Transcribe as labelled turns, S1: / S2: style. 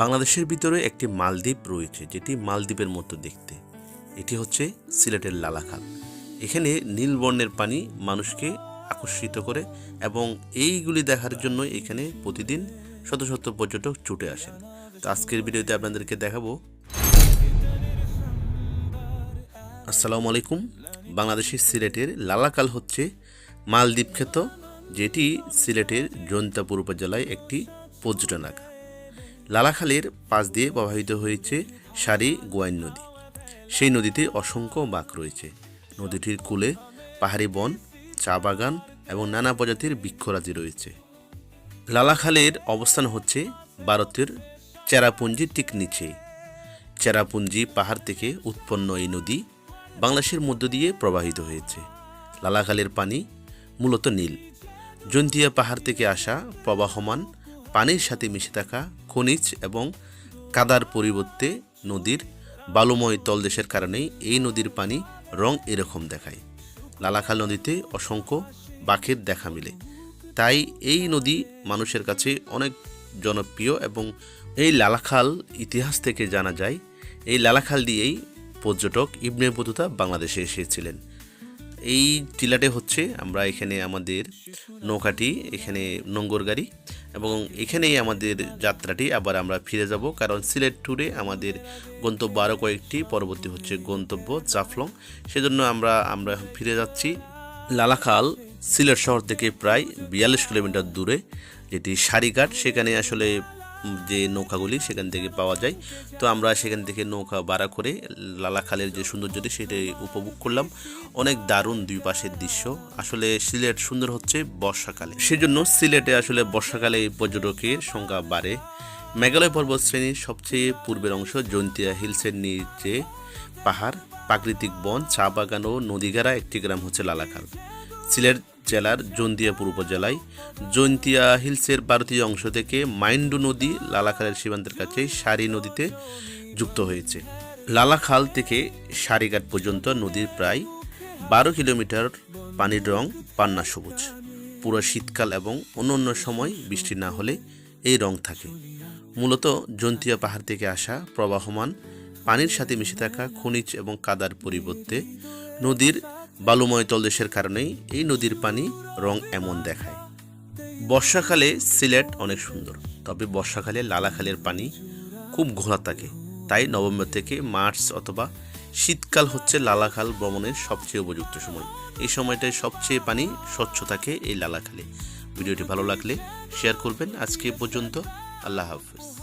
S1: বাংলাদেশের ভিতরে একটি মালদ্বীপ রয়েছে, যেটি মালদ্বীপের মতো দেখতে। এটি হচ্ছে সিলেটের লালাখাল। এখানে নীল বর্ণের পানি মানুষকে আকর্ষিত করে এবং এইগুলি দেখার জন্য এখানে প্রতিদিন শত শত পর্যটক ছুটে আসেন। তো আজকের ভিডিওতে আপনাদেরকে দেখাবো। আসসালামু আলাইকুম। বাংলাদেশের সিলেটের লালাকাল হচ্ছে মালদ্বীপ খ্যাত যেটি সিলেটের জৈন্তাপুর উপজেলায় একটি পর্যটন লালাখালের পাশ দিয়ে প্রবাহিত হয়েছে সারি গোয়াইন নদী। সেই নদীতে অসংখ্য বাঁক রয়েছে। নদীটির কূলে পাহাড়ি বন, চা বাগান এবং নানা প্রজাতির বৃক্ষরাজি রয়েছে। লালাখালের অবস্থান হচ্ছে ভারতের চেরাপুঞ্জি ঠিক নিচে। চেরাপুঞ্জি পাহাড় থেকে উৎপন্ন এই নদী বাংলাদেশের মধ্য দিয়ে প্রবাহিত হয়েছে। লালাখালের পানি মূলত নীল। জন্তিয়া পাহাড় থেকে আসা প্রবাহমান পানির সাথে মিশে থাকা খনিজ এবং কাদার পরিবর্তে নদীর বালুময় তলদেশের কারণেই এই নদীর পানি রং এরকম দেখায়। লালাখাল নদীতে অসংখ্য বাঘের দেখা মিলে। তাই এই নদী মানুষের কাছে অনেক জনপ্রিয় এবং এই লালাখাল ইতিহাস থেকে জানা যায়, এই লালাখাল দিয়েই পর্যটক ইবনে বতুতা বাংলাদেশে এসেছিলেন। এই টিলাটে হচ্ছে আমরা এখানে আমাদের নৌকাটি, এখানে নোঙ্গর গাড়ি এবং এখানেই আমাদের যাত্রাটি। আবার আমরা ফিরে যাব, কারণ সিলেট ট্যুরে আমাদের গন্তব্য আরও কয়েকটি। পরবর্তী হচ্ছে গন্তব্য জাফলং। সেজন্য আমরা আমরা ফিরে যাচ্ছি লালাখাল সিলেট শহর থেকে প্রায় বিয়াল্লিশ কিলোমিটার দূরে, যেটি সারিঘাট। সেখানে আসলে যে নৌকাগুলি সেখান থেকে পাওয়া যায়। তো আমরা সেখান থেকে নৌকা ভাড়া করে লালাখালের যে সৌন্দর্যটি সেটাই উপভোগ করলাম। অনেক দারুণ দুই পাশের দৃশ্য। আসলে সিলেট সুন্দর হচ্ছে বর্ষাকালে। সেজন্য সিলেটে আসলে বর্ষাকালে পর্যটকের সংখ্যা বাড়ে। মেঘালয় পর্বত শ্রেণির সবচেয়ে পূর্বের অংশ জৈন্তিয়া হিলসের নিচে পাহাড়, প্রাকৃতিক বন, চা বাগান ও নদীগারা একটি গ্রাম হচ্ছে লালাখাল সিলেট জেলার জন্দিয়াপুর উপজেলায়। জৈন্তিয়া হিলসের ভারতীয় অংশ থেকে মাইন্ডু নদী লালাখালের সীমান্তের কাছে সারি নদীতে যুক্ত হয়েছে। লালাখাল থেকে সারিঘাট পর্যন্ত নদীর প্রায় বারো কিলোমিটার পানির রং পান্না সবুজ। পুরো শীতকাল এবং অন্যান্য সময় বৃষ্টি না হলে এই রং থাকে। মূলত জন্তিয়া পাহাড় থেকে আসা প্রবাহমান, পানির সাথে মিশে থাকা খনিজ এবং কাদার পরিবর্তে নদীর বালুময় তলদেশের কারণেই এই নদীর পানি রং এমন দেখায়। বর্ষাকালে সিলেট অনেক সুন্দর, তবে বর্ষাকালে লালাখালের পানি খুব ঘোলা থাকে। তাই নভেম্বর থেকে মার্চ অথবা শীতকাল হচ্ছে লালাখাল ভ্রমণের সবচেয়ে উপযুক্ত সময়। এই সময়টায় সবচেয়ে পানি স্বচ্ছ থাকে এই লালাখালে। ভিডিওটি ভালো লাগলে শেয়ার করবেন। আজকে পর্যন্ত আল্লাহ হাফিজ।